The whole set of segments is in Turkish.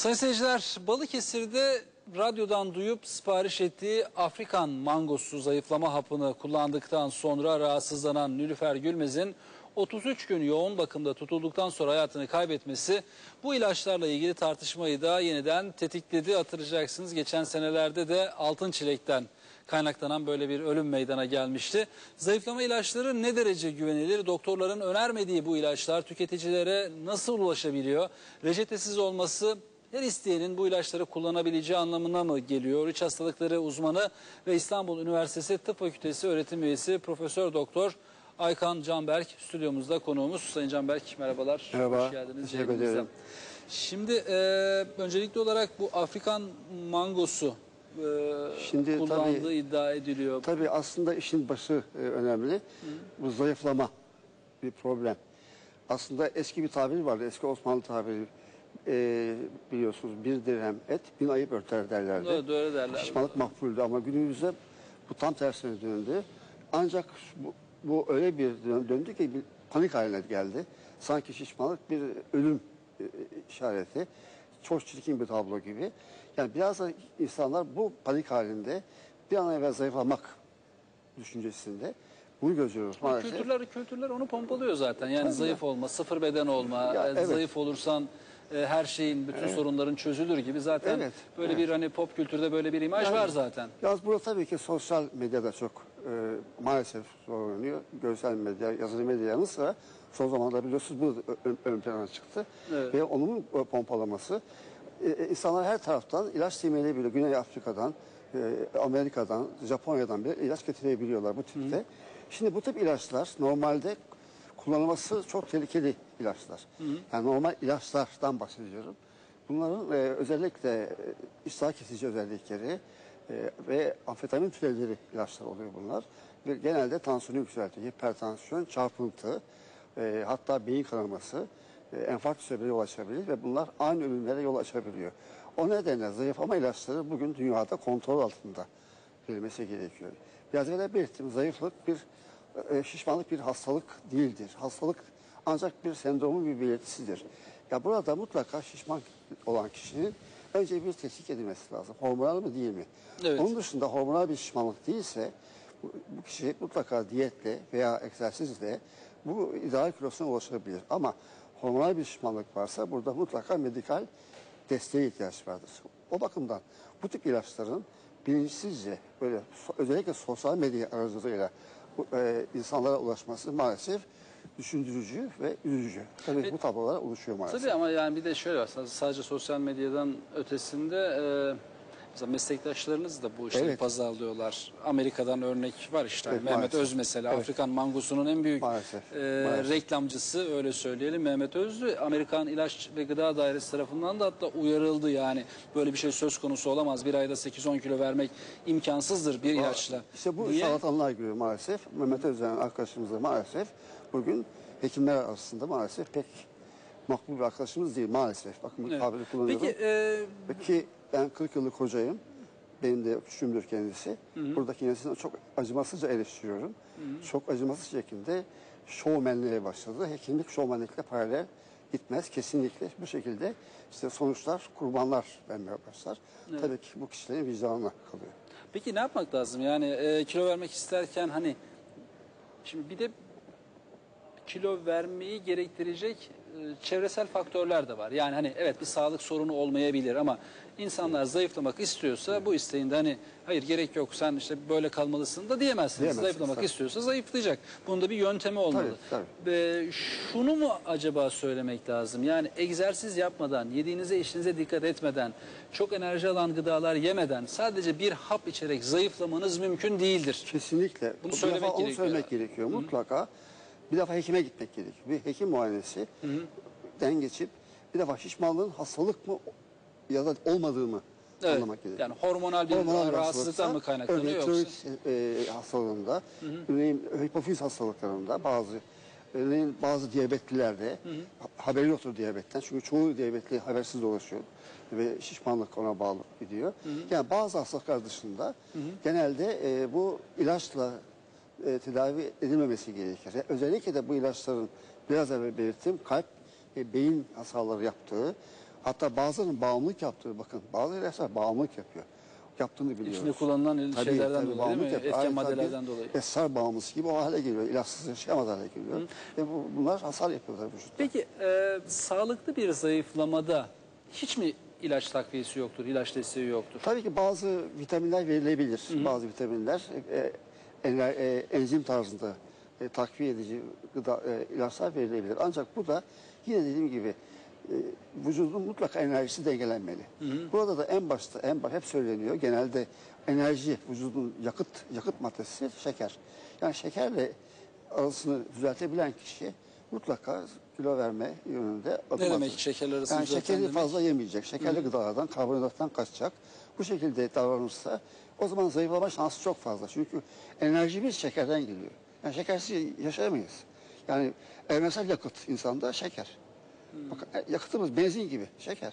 Sayın seyirciler, Balıkesir'de radyodan duyup sipariş ettiği Afrikan mangosu zayıflama hapını kullandıktan sonra rahatsızlanan Nilüfer Gülmez'in 33 gün yoğun bakımda tutulduktan sonra hayatını kaybetmesi bu ilaçlarla ilgili tartışmayı da yeniden tetikledi. Hatırlayacaksınız geçen senelerde de altın çilekten kaynaklanan böyle bir ölüm meydana gelmişti. Zayıflama ilaçları ne derece güvenilir? Doktorların önermediği bu ilaçlar tüketicilere nasıl ulaşabiliyor? Reçetesiz olması her isteyenin bu ilaçları kullanabileceği anlamına mı geliyor? İç hastalıkları uzmanı ve İstanbul Üniversitesi Tıp Fakültesi öğretim üyesi Profesör Doktor Aykan Canberk stüdyomuzda konuğumuz. Sayın Canberk merhabalar. Merhaba, Hoş geldiniz. teşekkür ederim. Şimdi e, öncelikli olarak bu Afrikan mangosu e, Şimdi kullandığı tabii- iddia ediliyor. Tabii aslında işin başı e, önemli. Bu zayıflama bir problem. Aslında eski bir tabir vardı. Eski Osmanlı tabiri e, biliyorsunuz bir dirhem et bin ayıp örter derlerdi. Evet, öyle derler. Şişmanlık makbuldü ama günümüzde bu tam tersine döndü. Ancak bu, bu öyle bir dön- döndü ki bir panik haline geldi. Sanki şişmanlık bir ölüm e, işareti. Çok çirkin bir tablo gibi. Yani biraz da insanlar bu panik halinde bir an evvel zayıflamak düşüncesinde bunu gözlüyoruz maalesef. Kültürler, kültürler onu pompalıyor zaten. Yani Tabii zayıf olma, sıfır beden olma, Ya, evet. zayıf olursan e, her şeyin, bütün sorunların çözülür gibi zaten Evet, böyle evet. bir hani pop kültürde böyle bir imaj Yani- var zaten. Yalnız burada tabii ki sosyal medyada çok e, maalesef zorlanıyor. Görsel medya, yazılı medya yanı sıra son zamanlarda biliyorsunuz bu ön, ön plana çıktı. Evet. Ve onun e, pompalaması. E, e, insanlar her taraftan ilaç teminleri bile Güney Afrika'dan, e, Amerika'dan, Japonya'dan bile ilaç getirebiliyorlar bu tipte. Şimdi bu tip ilaçlar normalde kullanılması çok tehlikeli ilaçlar. Yani normal ilaçlardan bahsediyorum. Bunların e, özellikle e, iştah kesici özellikleri e, ve amfetamin türevleri ilaçlar oluyor bunlar. Ve genelde tansiyonu yükseltiyor. Hipertansiyon, çarpıntı, e, hatta beyin kanaması, e, enfarktüse sebebine yol açabilir ve bunlar aynı ölümlere yol açabiliyor. O nedenle zayıflama ilaçları bugün dünyada kontrol altında verilmesi gerekiyor. Biraz evvel belirttim, zayıflık bir e, şişmanlık bir hastalık değildir. Hastalık ancak bir sendromun bir belirtisidir. Ya burada mutlaka şişman olan kişinin önce bir tetkik edilmesi lazım. Hormonal mı değil mi? Evet. Onun dışında hormonal bir şişmanlık değilse bu, bu kişi mutlaka diyetle veya egzersizle bu ideal kilosuna ulaşabilir. Ama hormonal bir şişmanlık varsa burada mutlaka medikal desteğe ihtiyaç vardır. O bakımdan bu tip ilaçların bilinçsizce böyle özellikle sosyal medya aracılığıyla e, insanlara ulaşması maalesef düşündürücü ve üzücü. Tabii bu tablolar oluşuyor maalesef. Tabii ama yani bir de şöyle. Sadece- Sadece sosyal medyadan ötesinde e, mesela meslektaşlarınız da bu işleri Evet. pazarlıyorlar. Amerika'dan örnek var işte. Evet, Mehmet maalesef. Öz mesela Evet. Afrikan mangosunun en büyük Maalesef, e, maalesef. reklamcısı öyle söyleyelim. Mehmet Özlü Amerikan İlaç ve Gıda Dairesi tarafından da hatta uyarıldı yani. Böyle bir şey söz konusu olamaz. Bir ayda 8-10 kilo vermek imkansızdır bir ilaçla. İşte bu diye. şarlatanlar giriyor maalesef. Mehmet Özen arkadaşımız da maalesef bugün hekimler arasında maalesef pek makbul bir arkadaşımız değil maalesef. Bakın Evet. tabiri kullanıyorum. Peki e, Ki ben 40 yıllık hocayım. Benim de küçüğümdür kendisi. Burada kendisini çok acımasızca eleştiriyorum. Çok acımasız şekilde şovmenliğe başladı. Hekimlik şovmenlikle paralel gitmez kesinlikle. Bu şekilde işte sonuçlar kurbanlar vermeye başlar. Tabii ki bu kişilerin vicdanına kalıyor. Peki ne yapmak lazım? Yani e, kilo vermek isterken hani şimdi bir de kilo vermeyi gerektirecek e, çevresel faktörler de var. Yani hani evet bir sağlık sorunu olmayabilir ama insanlar zayıflamak istiyorsa bu isteğinde hani hayır gerek yok sen işte böyle kalmalısın da diyemezsiniz. Diyemezsiniz, Zayıflamak tabii. istiyorsa zayıflayacak. Bunun da bir yöntemi olmalı. Tabii, Ve şunu mu acaba söylemek lazım? Yani egzersiz yapmadan, yediğinize içinize dikkat etmeden, çok enerji alan gıdalar yemeden sadece bir hap içerek zayıflamanız mümkün değildir. Kesinlikle. Bunu söylemek gerekiyor. söylemek gerekiyor. Mutlaka bir defa hekime gitmek gerekiyor. Bir hekim muayenesi den geçip bir defa şişmanlığın hastalık mı ya da olmadığı mı Evet. anlamak gerekiyor. Yani hormonal bir Hormonal rahatsızlıktan mı kaynaklanıyor örneğin yoksa? tiroid e, hastalığında, örneğin hipofiz hastalıklarında bazı örneğin bazı diyabetlilerde ha- haberi yoktur diyabetten. Çünkü çoğu diyabetli habersiz dolaşıyor ve şişmanlık ona bağlı gidiyor. Yani bazı hastalıklar dışında genelde e, bu ilaçla e, tedavi edilmemesi gerekir. E, Özellikle de bu ilaçların biraz evvel belirttim kalp ve beyin hasarları yaptığı Hatta bazılarının bağımlılık yaptığı bakın bazı ilaçlar bağımlılık yapıyor. Yaptığını biliyoruz. İçinde kullanılan Tabii, şeylerden tabii, dolayı değil mi? yapıyor. Etken maddelerden dolayı. Esrar bağımlısı gibi o hale geliyor. İlaçsız yaşayamaz hale geliyor. Ve bu, bunlar hasar yapıyorlar vücutta. Peki e, sağlıklı bir zayıflamada hiç mi ilaç takviyesi yoktur, ilaç desteği yoktur? Tabii ki bazı vitaminler verilebilir. Bazı vitaminler e, enzim tarzında e, takviye edici gıda, e, ilaçlar verilebilir. Ancak bu da yine dediğim gibi e, vücudun mutlaka enerjisi dengelenmeli. Burada da en başta en baş hep söyleniyor. Genelde enerji vücudun yakıt yakıt maddesi şeker. Yani şekerle arasını düzeltebilen kişi mutlaka kilo verme yönünde adım Ne demek atır. şekerler arasını Yani düzelten şekeri demek? fazla yemeyecek. Şekerli gıdalardan, karbonhidrattan kaçacak. Bu şekilde davranırsa o zaman zayıflama şansı çok fazla. Çünkü enerjimiz şekerden geliyor. Yani şekersiz yaşayamayız. Yani evrensel yakıt insanda şeker. Bakın e, yakıtımız benzin gibi şeker.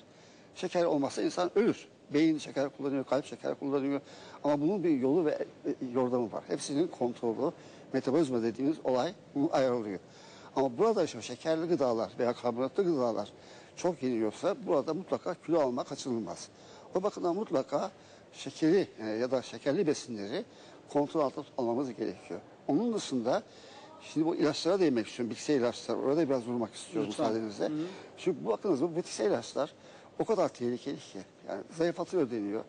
Şeker olmazsa insan ölür. Beyin şeker kullanıyor, kalp şeker kullanıyor. Ama bunun bir yolu ve e, yordamı var. Hepsinin kontrolü, metabolizma dediğimiz olay bunu ayarlıyor. Ama burada işte şekerli gıdalar veya karbonatlı gıdalar çok yeniliyorsa burada mutlaka kilo almak kaçınılmaz. O bakımdan mutlaka şekeri e, ya da şekerli besinleri kontrol altında almamız gerekiyor. Onun dışında şimdi bu ilaçlara değinmek istiyorum. Bitkisel ilaçlar. Orada biraz durmak istiyorum Lütfen. müsaadenizle. Çünkü bu bakınız bu bitkisel ilaçlar o kadar tehlikeli ki. Yani zayıflatıyor deniyor.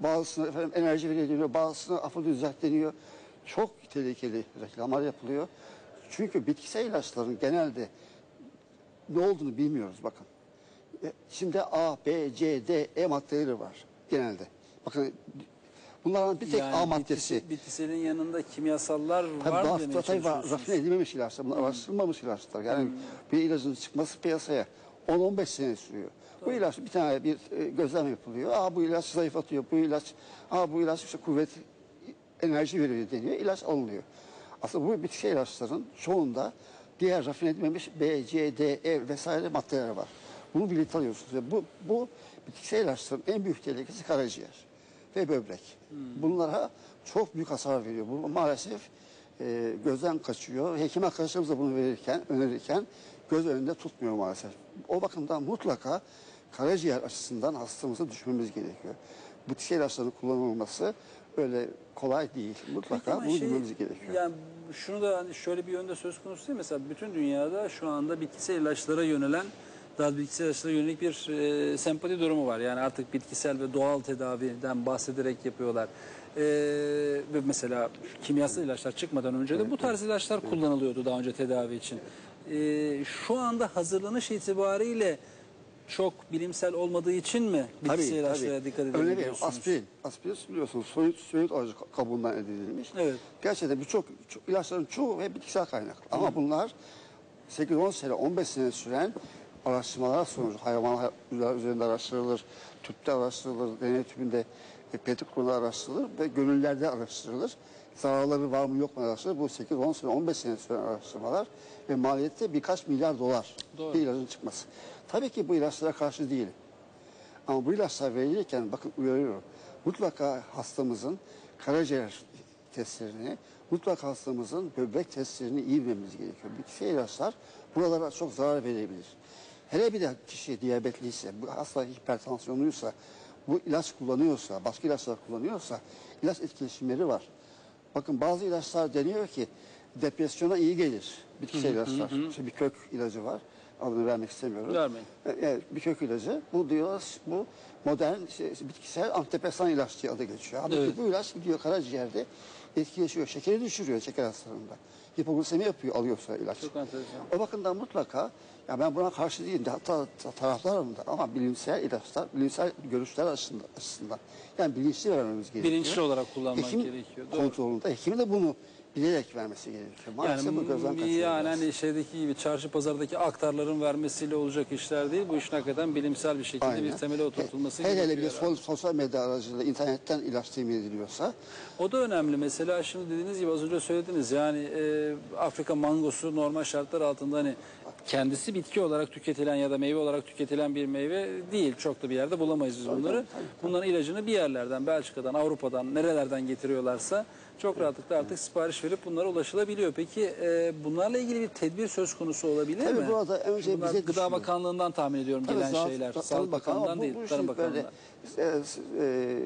Bazısına efendim enerji veriyor deniyor. Bazısına afrodizyak deniyor. Çok tehlikeli reklamlar yapılıyor. Çünkü bitkisel ilaçların genelde ne olduğunu bilmiyoruz bakın. E, Şimdi A, B, C, D, E maddeleri var genelde. Bakın bunlardan bir tek Yani A maddesi. bitkisi- bitkiselin yanında kimyasallar Tabii var demeye tabii çalışıyorsunuz? Rafine edilmemiş ilaçlar. Bunlar araştırılmamış ilaçlar. Yani bir ilacın çıkması piyasaya 10-15 sene sürüyor. Bu ilaç bir tane bir e, gözlem yapılıyor. Aa bu ilaç zayıflatıyor. Bu ilaç, aa bu ilaç işte kuvvet, enerji veriyor deniyor. İlaç alınıyor. Aslında bu bitki ilaçların çoğunda diğer rafine edilmemiş B, C, D, E vesaire maddeler var. Bunu birlikte alıyorsunuz. Ve bu, bu bitkisel ilaçların en büyük tehlikesi karaciğer ve böbrek. Bunlara çok büyük hasar veriyor. Bu maalesef e, gözden kaçıyor. Hekim arkadaşlarımız da bunu verirken, önerirken göz önünde tutmuyor maalesef. O bakımdan mutlaka karaciğer açısından hastamızı düşmemiz gerekiyor. Bitkisel ilaçların kullanılması öyle kolay değil. Mutlaka bunu şey, bilmemiz gerekiyor. Yani şunu da hani şöyle bir yönde söz konusu değil. Mesela bütün dünyada şu anda bitkisel ilaçlara yönelen daha bitkisel ilaçlara yönelik bir e, sempati durumu var. Yani artık bitkisel ve doğal tedaviden bahsederek yapıyorlar. E, ve mesela kimyasal ilaçlar çıkmadan önce de bu tarz ilaçlar kullanılıyordu daha önce tedavi için. E, şu anda hazırlanış itibariyle çok bilimsel olmadığı için mi bitkisel ilaçlara dikkat Örneğin edebiliyorsunuz? aspirin. Aspirin biliyorsunuz soyut, soyut ağacı kabuğundan elde edilmiş. Evet. Gerçekten birçok çok, ilaçların çoğu hep bitkisel kaynaklı. Ama bunlar 8-10 sene, 15 sene süren araştırmalar sonucu hayvanlar üzerinde araştırılır, tüpte araştırılır, deney tüpünde e, araştırılır ve gönüllerde araştırılır. Zararları var mı yok mu araştırılır. Bu 8-10 sene, 15 sene süren araştırmalar ve maliyette birkaç milyar dolar Doğru. bir ilacın çıkması. Tabii ki bu ilaçlara karşı değilim. Ama bu ilaçlar verilirken bakın uyarıyorum. Mutlaka hastamızın karaciğer testlerini, mutlaka hastamızın böbrek testlerini iyi bilmemiz gerekiyor. Bitkisel ilaçlar buralara çok zarar verebilir. Hele bir de kişi diyabetliyse, bu hasta hipertansiyonluysa, bu ilaç kullanıyorsa, başka ilaçlar kullanıyorsa ilaç etkileşimleri var. Bakın bazı ilaçlar deniyor ki depresyona iyi gelir. Bitkisel ilaçlar. İşte bir kök ilacı var. Adını vermek istemiyorum. Vermeyin. Evet, bir kök ilacı. Bu diyor bu modern şey, bitkisel antidepresan ilaç diye adı geçiyor. Halbuki Evet. bu ilaç gidiyor karaciğerde etkileşiyor. Şekeri düşürüyor şeker hastalarında. Hipoglisemi yapıyor alıyorsa ilaç. Çok enteresan. O bakımdan mutlaka ya ben buna karşı değilim. Hatta ta- taraftarım da ama bilimsel ilaçlar, bilimsel görüşler açısından, açısından yani bilinçli vermemiz gerekiyor. Bilinçli olarak kullanmak Hekim gerekiyor. Doğru. kontrolünde. Hekimin de bunu bilerek vermesi gerekiyor. Maalesef bu gözden Yani, kaçıyor. yani biraz. hani şeydeki gibi çarşı pazardaki aktarların vermesiyle olacak işler değil. Bu işin hakikaten bilimsel bir şekilde bir Aynen. temele oturtulması Hele hele bir gerekiyor. sol- sosyal medya aracılığıyla internetten ilaç temin ediliyorsa O da önemli. Mesela şimdi dediğiniz gibi az önce söylediniz. Yani e, Afrika mangosu normal şartlar altında hani kendisi bitki olarak tüketilen ya da meyve olarak tüketilen bir meyve değil. Çok da bir yerde bulamayız biz bunları. Bunların ilacını bir yerlerden, Belçika'dan, Avrupa'dan, nerelerden getiriyorlarsa Çok rahatlıkla artık sipariş verip bunlara ulaşılabiliyor. Peki e, bunlarla ilgili bir tedbir söz konusu olabilir Tabii mi? burada önce Bunlar bize Gıda düşüyor. Bakanlığı'ndan tahmin ediyorum Tabii gelen Sağlık- şeyler. Sağlık ama Bakanlığı'ndan bu- değil, bu Tarım işin böyle, Bakanlığı'ndan. e, s- e,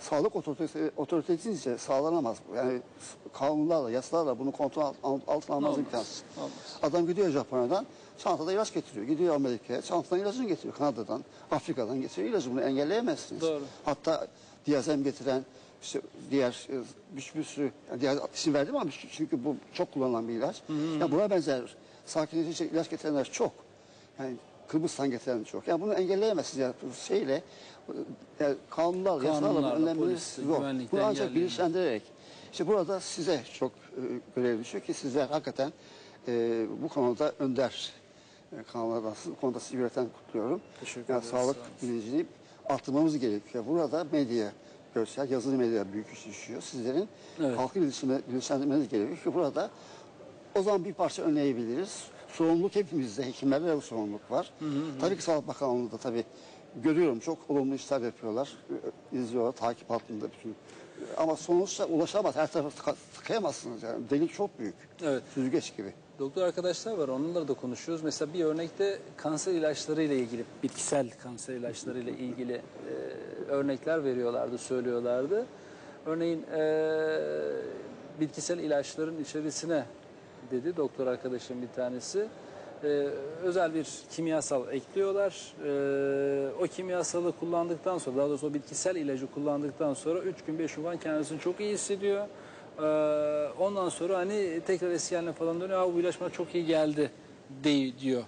sağlık otoritesi, otoritesince sağlanamaz. bu. Yani s- kanunlarla, yasalarla bunu kontrol alt- alt- altına almaz Olmaz, imkansız. olmaz. Adam gidiyor Japonya'dan çantada ilaç getiriyor. Gidiyor Amerika'ya çantadan ilacını getiriyor. Kanada'dan, Afrika'dan getiriyor ilacı. Bunu engelleyemezsiniz. Doğru. Hatta diyazem getiren işte diğer e, bir, bir sürü yani diğer isim verdim ama çünkü bu çok kullanılan bir ilaç. Yani buna benzer sakinleştirici ilaç getirenler çok. Yani Kıbrıs'tan getiren çok. Yani bunu engelleyemezsiniz yani şeyle yani kanunlarla, yasalarla önlemeniz güvenlikle Bunu ancak bilinçlendirerek. İşte burada size çok e, görev düşüyor ki sizler hakikaten e, bu konuda önder e, kanunlardansınız. Bu konuda sizi yürekten kutluyorum. Teşekkür yani ederiz, sağlık bilincini arttırmamız gerekiyor. Burada medya, görsel, yazılı medya büyük iş düşüyor. Sizlerin Evet. halkı bilinçlendirmeniz gerekiyor ki burada o zaman bir parça önleyebiliriz. Sorumluluk hepimizde, hekimlerde de bu sorumluluk var. Tabii ki Sağlık Bakanlığı da tabii görüyorum çok olumlu işler yapıyorlar. İzliyorlar, takip altında bütün. Ama sonuçta ulaşamaz, her tarafı tıka- tıkayamazsınız yani. Delik çok büyük. Evet. Süzgeç gibi. Doktor arkadaşlar var onlarla da konuşuyoruz. Mesela bir örnekte kanser ilaçları ile ilgili, bitkisel kanser ilaçları ile ilgili e, örnekler veriyorlardı, söylüyorlardı. Örneğin e, bitkisel ilaçların içerisine dedi doktor arkadaşım bir tanesi. e, özel bir kimyasal ekliyorlar. E, o kimyasalı kullandıktan sonra, daha doğrusu o bitkisel ilacı kullandıktan sonra 3 gün 5 gün falan kendisini çok iyi hissediyor. Ee, ondan sonra hani tekrar eski haline falan dönüyor. "Aa, bu ilaç bana çok iyi geldi diyor.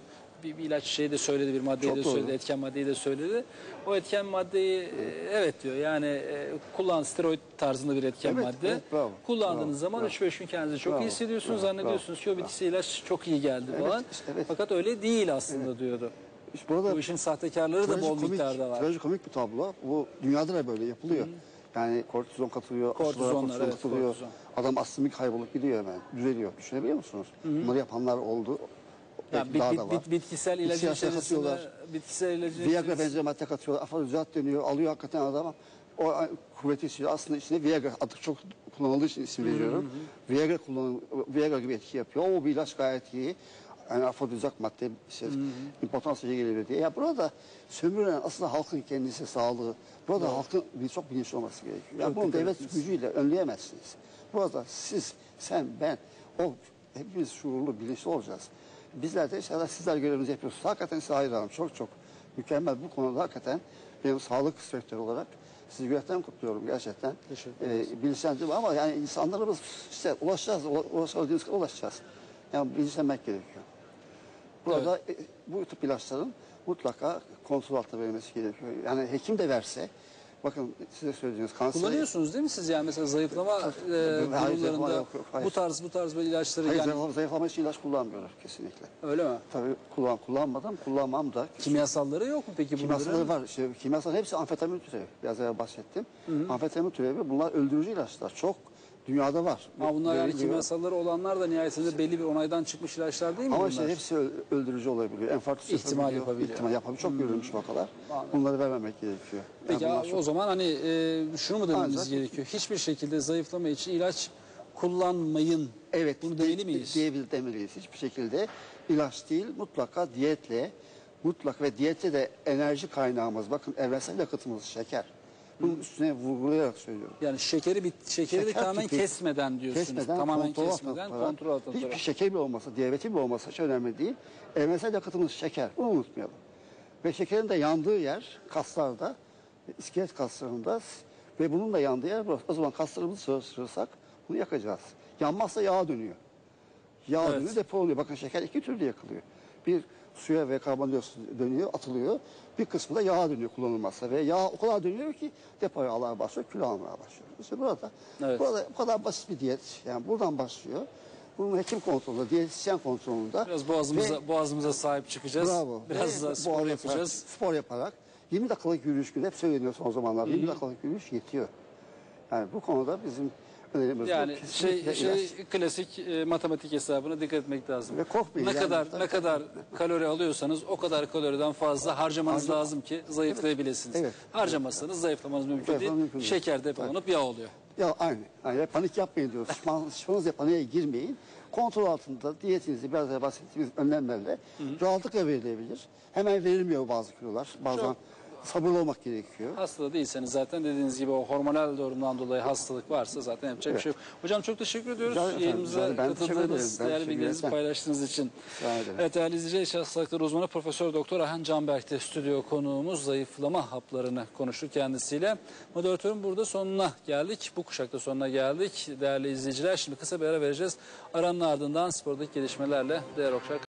Bir, bir ilaç şeyi de söyledi, bir maddeyi Çok de doğru. söyledi, etken maddeyi de söyledi. O etken maddeyi e, evet diyor yani e, kullan steroid tarzında bir etken Evet, madde. evet, bravo. Kullandığınız Bravo, zaman bravo. 3-5 gün kendinizi çok Bravo, iyi hissediyorsunuz. bravo, Zannediyorsunuz ki o bitkisel ilaç çok iyi geldi Evet, falan. işte evet. Fakat öyle değil aslında diyordu. İşte burada Bu işin sahtekarları da bol trajikomik- miktarda var. trajikomik bir tablo. Bu dünyada da böyle yapılıyor. Yani kortizon katılıyor, aşılara Kortizonlar, kortizon evet, katılıyor. kortizon. Adam astımik kaybolup gidiyor hemen. Düzeliyor. Düşünebiliyor musunuz? Bunları yapanlar oldu. Yani bit- daha bit- da var. bit- bitkisel ilaçlar içerisine katıyorlar. bitkisel ilacın Viagra içerisine- benzer madde katıyorlar. Afrodizat deniyor. Alıyor hakikaten adam. O kuvveti içinde aslında içinde Viagra adı çok kullanıldığı için isim veriyorum. Viagra kullan Viagra gibi etki yapıyor. O bir ilaç gayet iyi. Yani afrodizak madde işte impotans iyi geliyor diye. Ya burada sömürülen aslında halkın kendisi sağlığı. Burada halkın bir- çok bilinçli olması gerekiyor. Ya Çok bunu devlet ettiniz. gücüyle önleyemezsiniz. Burada siz, sen, ben, o hepimiz şuurlu, bilinçli olacağız. Bizler de inşallah sizler görevimizi yapıyorsunuz. Hakikaten size hayranım. Çok çok mükemmel. Bu konuda hakikaten benim sağlık sektörü olarak sizi yürekten kutluyorum gerçekten. Teşekkür Ee, bilinçlendirme ama yani insanlarımız işte ulaşacağız, ula- ulaşabildiğimiz kadar ulaşacağız. Yani bilinçlenmek gerekiyor. Burada e, bu tip ilaçların mutlaka kontrol altına verilmesi gerekiyor. Yani hekim de verse, bakın size söylediğiniz kanser... Kullanıyorsunuz değil mi siz yani mesela zayıflama e, Hayır, zayıflama durumlarında yok, yok, hayır. bu tarz bu tarz böyle ilaçları Hayır, yani zayıflama, zayıflama için ilaç kullanmıyorlar kesinlikle. öyle mi? Tabii kullan, kullanmadan kullanmam da. Kimyasalları yok mu peki Kimyasalları var. İşte kimyasal hepsi amfetamin türevi. Biraz evvel bahsettim. Amfetamin türevi bunlar öldürücü ilaçlar. Çok dünyada var. Ama bunlar yani kimyasalları olanlar da nihayetinde belli bir onaydan çıkmış ilaçlar değil mi Ama bunlar? işte hepsi öl- öldürücü olabiliyor. Enfarktüs İhtimal yapabiliyor. yapabiliyor. İhtimal yapabiliyor. Çok görülmüş vakalar. Bunları vermemek gerekiyor. Peki ya, bunlar çok- o zaman hani e, şunu mu dememiz Ancak- gerekiyor? Hiçbir şekilde zayıflama için ilaç kullanmayın. Evet. Bunu de- demeli miyiz? Diyebil demeliyiz. Hiçbir şekilde ilaç değil mutlaka diyetle mutlak ve diyette de enerji kaynağımız bakın evrensel yakıtımız şeker. Bunun üstüne vurgulayarak söylüyorum. Yani şekeri bit şekeri Şeker tamamen tüketim- kesmeden diyorsunuz. Kesmeden, tamamen kontrol kesmeden tutarak, kontrol altında Hiçbir şeker bile olmasa, diyabeti bile olmasa hiç önemli değil. Evrensel yakıtımız şeker. Bunu unutmayalım. Ve şekerin de yandığı yer kaslarda, iskelet kaslarında ve bunun da yandığı yer burası. O zaman kaslarımızı çalıştırırsak bunu yakacağız. Yanmazsa yağ dönüyor. Yağ Evet. dönüyor, depo oluyor. Bakın şeker iki türlü yakılıyor. Bir suya ve karbondioksit dönüyor, atılıyor. Bir kısmı da yağa dönüyor kullanılmazsa. Ve yağ o kadar dönüyor ki depo yağlar başlıyor, kilo almaya başlıyor. İşte burada, Evet. burada bu kadar basit bir diyet. Yani buradan başlıyor. Bunun hekim kontrolünde, diyetisyen kontrolünde. Biraz boğazımıza Ve- boğazımıza sahip çıkacağız. Bravo. Biraz Ve spor arada yapacağız. Spor yaparak 20 dakikalık yürüyüş günü hep söyleniyor son zamanlarda. 20 dakikalık yürüyüş yetiyor. Yani bu konuda bizim önerimiz. Yani şey Kesinlikle şey ilaç. klasik e, matematik hesabına dikkat etmek lazım. Ve Ne yani. kadar Tabii, ne kadar kalori alıyorsanız o kadar kaloriden fazla harcamanız Harcama- lazım ki zayıflayabilirsiniz. Evet. Harcamazsanız zayıflamanız mümkün Zayıflamanız değil. mümkün değil. Şeker depolanıp yağ oluyor. Ya aynı. aynı. Panik yapmayın diyoruz. Şişman, şişmanız paniğe girmeyin. Kontrol altında diyetinizi biraz önce bahsettiğimiz önlemlerle rahatlıkla verilebilir. Hemen verilmiyor bazı kilolar. Bazen sabırlı olmak gerekiyor. Hasta değilseniz zaten dediğiniz gibi o hormonal durumdan dolayı hastalık varsa zaten yapacak bir şey yok. Hocam çok teşekkür ediyoruz. Ederim. Yayınımıza katıldığınız, değerli bilgilerinizi paylaştığınız için. Evet değerli izleyiciler, iç hastalıkları uzmanı Profesör Doktor Ahan Canberk'te stüdyo konuğumuz zayıflama haplarını konuştuk kendisiyle. Moderatörün burada sonuna geldik. Bu kuşakta sonuna geldik. Değerli izleyiciler şimdi kısa bir ara vereceğiz. Aranın ardından spordaki gelişmelerle değer okşak